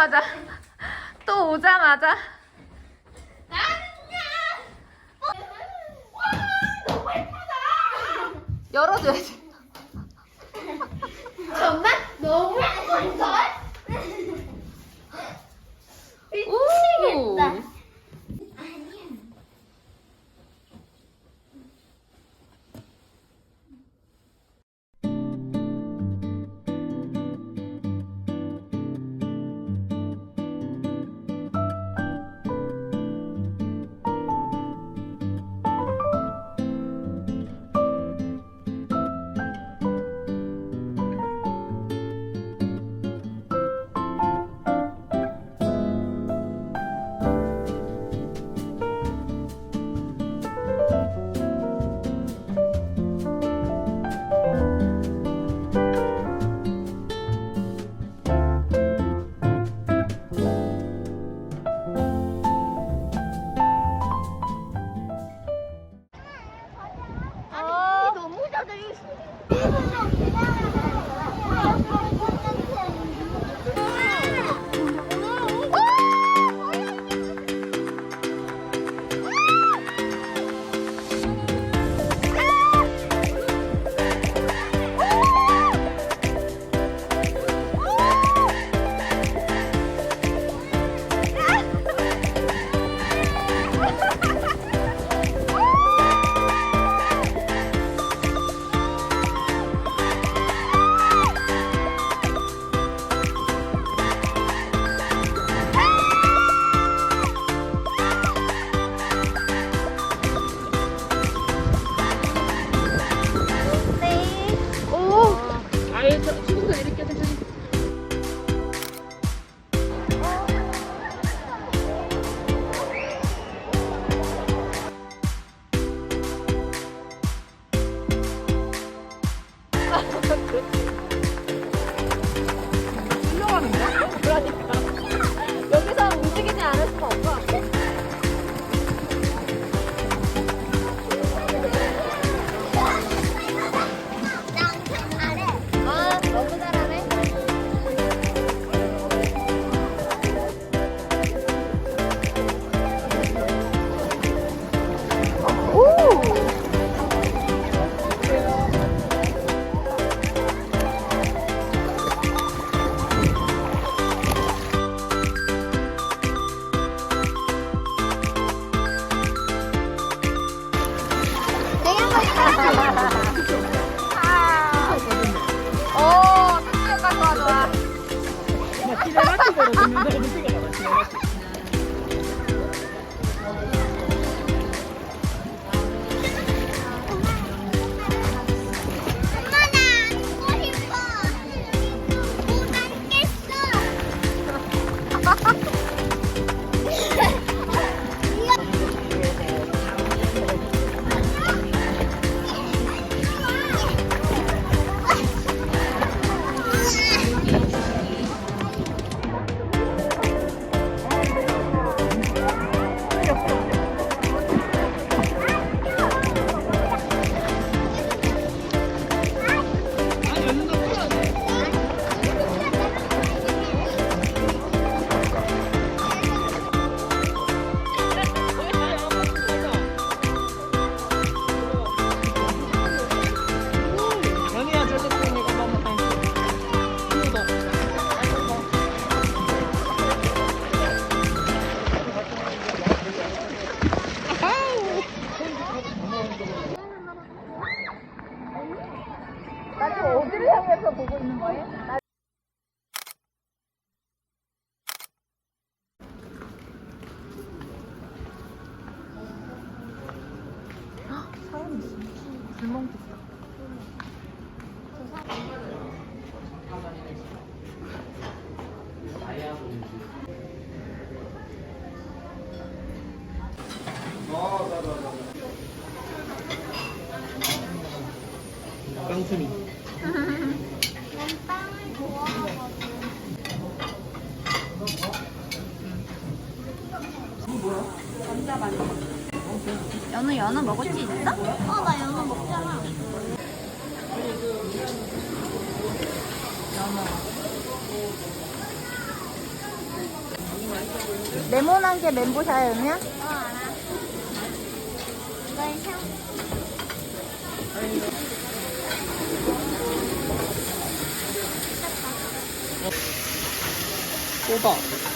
오자마자. 또 오자마자. 열어줘야지. 정말? 너무 예쁜걸? 미치겠다. Thậm 보고 있는 거예요? 사람 깡순이. 난 빵을 좋아하거든. 연우 연우 먹을 수 있어? 어, 나 연어 먹잖아. 레몬한 게 멘보샤야 연우야? 어, 알아. 이건 향. 뽑아.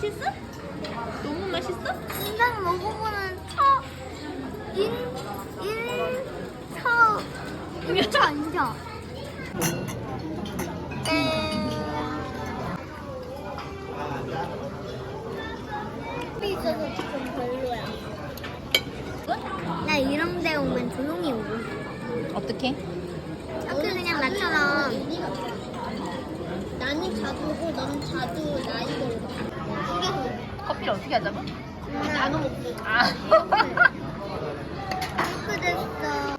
맛있어? 너무 맛있어? 인간 먹어보는 첫, 인, 일, 첫, 일차 아니죠? 에. 있어서 좀 별로야. 나 이런 데 오면 조용히 오고. 어떻게? 저는 그냥 나처럼 나는 자두고 넌 자두 나이걸로 커피를 어떻게 하자고? 나눠 먹고 아. 이렇게 됐어